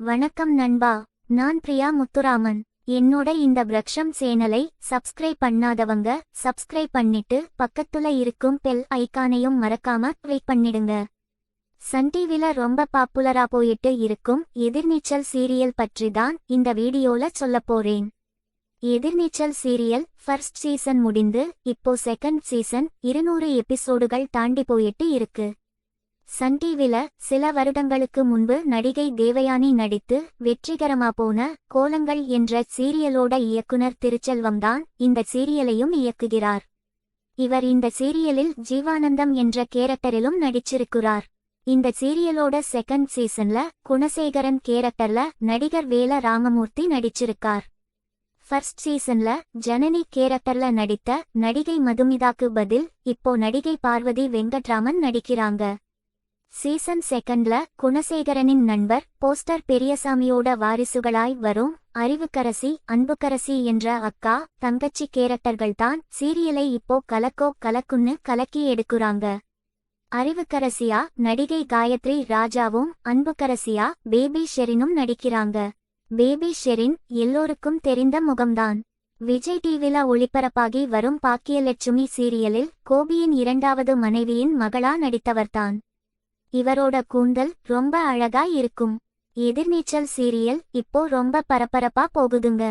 வணக்கம் நண்பா நான் பிரியா முத்துராமன். என்னோட இந்த பிரக்ஷம் சேனலை சப்ஸ்கிரைப் பண்ணாதவங்க சப்ஸ்கிரைப் பண்ணிட்டு பக்கத்துல இருக்கும் பெல் ஐகானையும் மறக்காம கிளிக் பண்ணிடுங்க. சன் டிவில ரொம்ப பாப்புலரா போயிட்டு இருக்கும் எதிர்நீச்சல் சீரியல் பற்றி தான் இந்த வீடியோல சொல்லப் போறேன். எதிர்நீச்சல் சீரியல் ஃபர்ஸ்ட் சீசன் முடிந்து இப்போ செகண்ட் சீசன் இருநூறு எபிசோடுகள் தாண்டி போயிட்டு இருக்கு. சன் டிவில சில வருடங்களுக்கு முன்பு நடிகை தேவயானி நடித்து வெற்றிகரமா போன கோலங்கள் என்ற சீரியலோட இயக்குனர் திருச்செல்வம்தான் இந்த சீரியலையும் இயக்குகிறார். இவர் இந்த சீரியலில் ஜீவானந்தம் என்ற கேரக்டரிலும் நடிச்சிருக்கிறார். இந்த சீரியலோட செகண்ட் சீசன்ல குணசேகரன் கேரக்டர்ல நடிகர் வேல ராமமூர்த்தி நடிச்சிருக்கார். ஃபர்ஸ்ட் சீசன்ல ஜனனி கேரக்டர்ல நடித்த நடிகை மதுமிதாக்கு பதில் இப்போ நடிகை பார்வதி வெங்கட்ராமன் நடிக்கிறாங்க. சீசன் செகண்ட்ல குணசேகரனின் நண்பர் போஸ்டர் பெரியசாமியோட வாரிசுகளாய் வரும் அறிவுக்கரசி அன்புக்கரசி என்ற அக்கா தங்கச்சி கேரக்டர்கள் தான் சீரியலை இப்போ கலக்கோ கலக்குன்னு கலக்கி எடுக்குறாங்க. அறிவுக்கரசியா நடிகை காயத்ரி ராஜாவும் அன்புக்கரசியா பேபி ஷெரினும் நடிக்கிறாங்க. பேபி ஷெரின் எல்லோருக்கும் தெரிந்த முகம்தான். விஜய் டிவில ஒளிபரப்பாகி வரும் பாக்கியலட்சுமி சீரியலில் கோபியின் இரண்டாவது மனைவியின் மகளா நடித்தவர்தான். இவரோட கூந்தல் ரொம்ப அழகா இருக்கும். எதிர்நீச்சல் சீரியல் இப்போ ரொம்ப பரபரப்பா போகுதுங்க.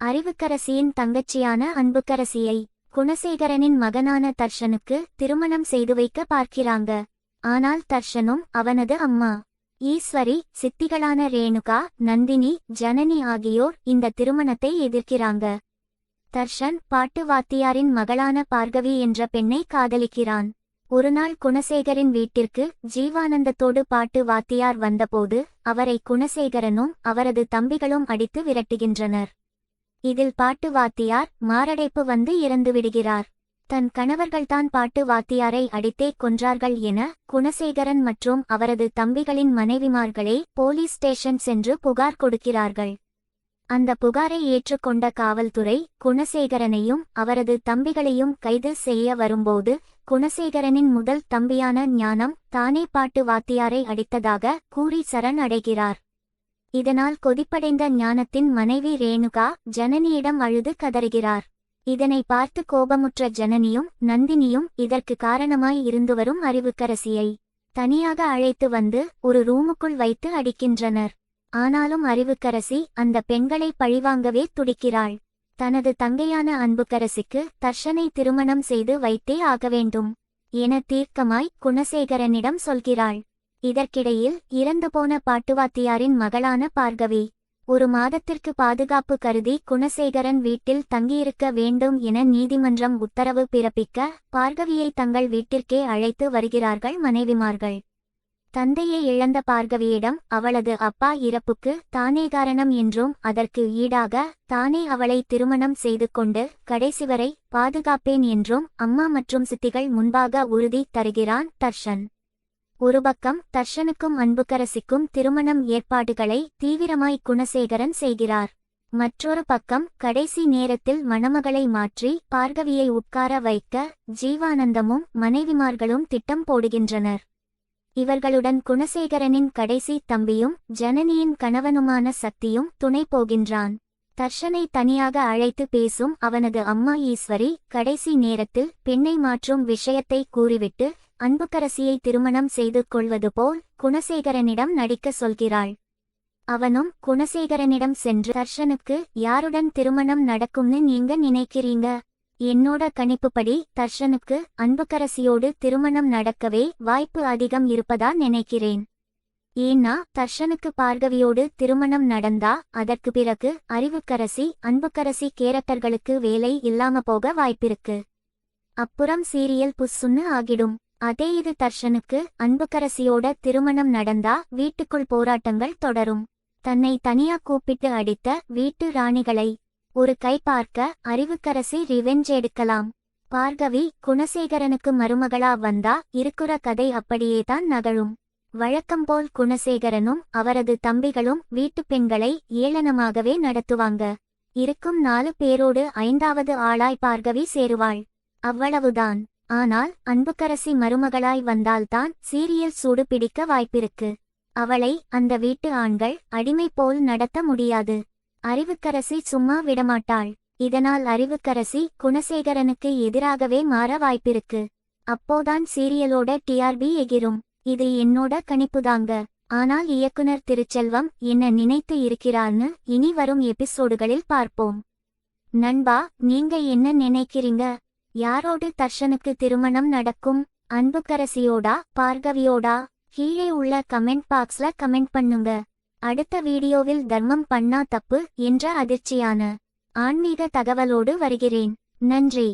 அறிவுக்கரசியின் தங்கச்சியான அன்புக்கரசியை குணசேகரனின் மகனான தர்ஷனுக்கு திருமணம் செய்து வைக்க பார்க்கிறாங்க. ஆனால் தர்ஷனும் அவனது அம்மா ஈஸ்வரி சித்திகளான ரேணுகா நந்தினி ஜனனி ஆகியோர் இந்த திருமணத்தை எதிர்க்கிறாங்க. தர்ஷன் பாட்டு வாத்தியாரின் மகளான பார்கவி என்ற பெண்ணை காதலிக்கிறான். ஒருநாள் குணசேகரின் வீட்டிற்கு ஜீவானந்தத்தோடு பாட்டு வாத்தியார் வந்தபோது அவரை குணசேகரனும் அவரது தம்பிகளும் அடித்து விரட்டுகின்றனர். இதில் பாட்டு வாத்தியார் மாரடைப்பு வந்து இறந்து விடுகிறார். தன் கணவர்கள்தான் பாட்டு வாத்தியாரை அடித்தே கொன்றார்கள் என குணசேகரன் மற்றும் அவரது தம்பிகளின் மனைவிமார்களே போலீஸ் ஸ்டேஷன் சென்று புகார் கொடுக்கிறார்கள். அந்த புகாரை ஏற்றுக்கொண்ட காவல்துறை குணசேகரனையும் அவரது தம்பிகளையும் கைது செய்ய வரும்போது குணசேகரனின் முதல் தம்பியான ஞானம் தானே பாட்டு வாத்தியாரை அடித்ததாக கூறி சரண் அடைகிறார் இதனால் கொதிப்படைந்த ஞானத்தின் மனைவி ரேணுகா ஜனனியிடம் அழுது கதறுகிறார். இதனை பார்த்து கோபமுற்ற ஜனனியும் நந்தினியும் இதற்கு காரணமாய் இருந்து வரும் அறிவுக்கரசியை தனியாக அழைத்து வந்து ஒரு ரூமுக்குள் வைத்து அடிக்கின்றனர். ஆனாலும் அறிவுக்கரசி அந்த பெண்களை பழிவாங்கவே துடிக்கிறாள். தனது தங்கையான அன்புக்கரசிக்கு தர்ஷனை திருமணம் செய்து வைத்தே ஆக வேண்டும். என தீர்க்கமாய் குணசேகரனிடம் சொல்கிறாள். இதற்கிடையில் இறந்து போன பாட்டுவாத்தியாரின் மகளான பார்கவி ஒரு மாதத்திற்கு பாதுகாப்பு கருதி குணசேகரன் வீட்டில் தங்கியிருக்க வேண்டும் என நீதிமன்றம் உத்தரவு பிறப்பிக்க பார்கவியை தங்கள் வீட்டிற்கே அழைத்து வருகிறார்கள் மனைவிமார்கள். தந்தையை இழந்த பார்கவியிடம் அவளது அப்பா இறப்புக்கு தானே காரணம் என்றும் அதற்கு ஈடாக தானே அவளை திருமணம் செய்து கொண்டு கடைசி வரை பாதுகாப்பேன் என்றும் அம்மா மற்றும் சித்திகள் முன்பாக உறுதி தருகிறான் தர்ஷன். ஒருபக்கம் தர்ஷனுக்கும் அன்புக்கரசிக்கும் திருமணம் ஏற்பாடுகளை தீவிரமாய் குணசேகரன் செய்கிறார். மற்றொரு பக்கம் கடைசி நேரத்தில் மணமகளை மாற்றி பார்கவியை உட்கார வைக்க ஜீவானந்தமும் மனைவிமார்களும் திட்டம் போடுகின்றனர். இவர்களுடன் குணசேகரனின் கடைசி தம்பியும் ஜனனியின் கணவனுமான சக்தியும் துணை போகின்றான். தர்ஷனை தனியாக அழைத்து பேசும் அவனது அம்மா ஈஸ்வரி கடைசி நேரத்தில் பெண்ணை மாற்றும் விஷயத்தை கூறிவிட்டு அன்புக்கரசியை திருமணம் செய்து கொள்வது போல் குணசேகரனிடம் நடிக்க சொல்கிறாள். அவனும் குணசேகரனிடம் சென்று தர்ஷனுக்கு யாருடன் திருமணம் நடக்கும்னு நீங்க நினைக்கிறீங்க? என்னோட கணிப்புப்படி தர்ஷனுக்கு அன்புக்கரசியோடு திருமணம் நடக்கவே வாய்ப்பு அதிகம் இருப்பதா நினைக்கிறேன். ஏன்னா தர்ஷனுக்கு பார்கவியோடு திருமணம் நடந்தா அதற்கு பிறகு அறிவுக்கரசி அன்புக்கரசி கேரக்டர்களுக்கு வேலை இல்லாம போக வாய்ப்பிருக்கு. அப்புறம் சீரியல் புஸ்ஸுன்னு ஆகிடும். அதே இது தர்ஷனுக்கு அன்புக்கரசியோட திருமணம் நடந்தா வீட்டுக்குள் போராட்டங்கள் தொடரும். தன்னை தனியா கூப்பிட்டு அடித்த வீட்டு ராணிகளை ஒரு கை பார்க்க அறிவுக்கரசி ரிவெஞ்ச் எடுக்கலாம். பார்கவி குணசேகரனுக்கு மருமகளா வந்தா இருக்குற கதை அப்படியேதான் நகழும். வழக்கம்போல் குணசேகரனும் அவரது தம்பிகளும் வீட்டுப் பெண்களை ஏளனமாகவே நடத்துவாங்க. இருக்கும் நாலு பேரோடு ஐந்தாவது ஆளாய் பார்கவி சேருவாள். அவ்வளவுதான். ஆனால் அன்புக்கரசி மருமகளாய் வந்தால்தான் சீரியல் சூடு பிடிக்க வாய்ப்பிருக்கு. அவளை அந்த வீட்டு ஆண்கள் அடிமை போல் நடத்த முடியாது. அறிவுக்கரசி சும்மா விடமாட்டாள். இதனால் அறிவுக்கரசி குணசேகரனுக்கு எதிராகவே மாற வாய்ப்பிருக்கு. அப்போதான் சீரியலோட டிஆர்பி எகிரும். இது என்னோட கணிப்புதாங்க. ஆனால் இயக்குனர் திருச்செல்வம் என்ன நினைத்து இருக்கிறார்னு இனி வரும் எபிசோடுகளில் பார்ப்போம். நண்பா நீங்க என்ன நினைக்கிறீங்க? யாரோடு தர்ஷனுக்கு திருமணம் நடக்கும்? அன்புக்கரசியோடா பார்கவியோடா? கீழே உள்ள கமெண்ட் பாக்ஸ்ல கமெண்ட் பண்ணுங்க. அடுத்த வீடியோவில் தர்மம் பண்ணா தப்பு என்ற அதிர்ச்சியான ஆன்மீக தகவலோடு வருகிறேன். நன்றி.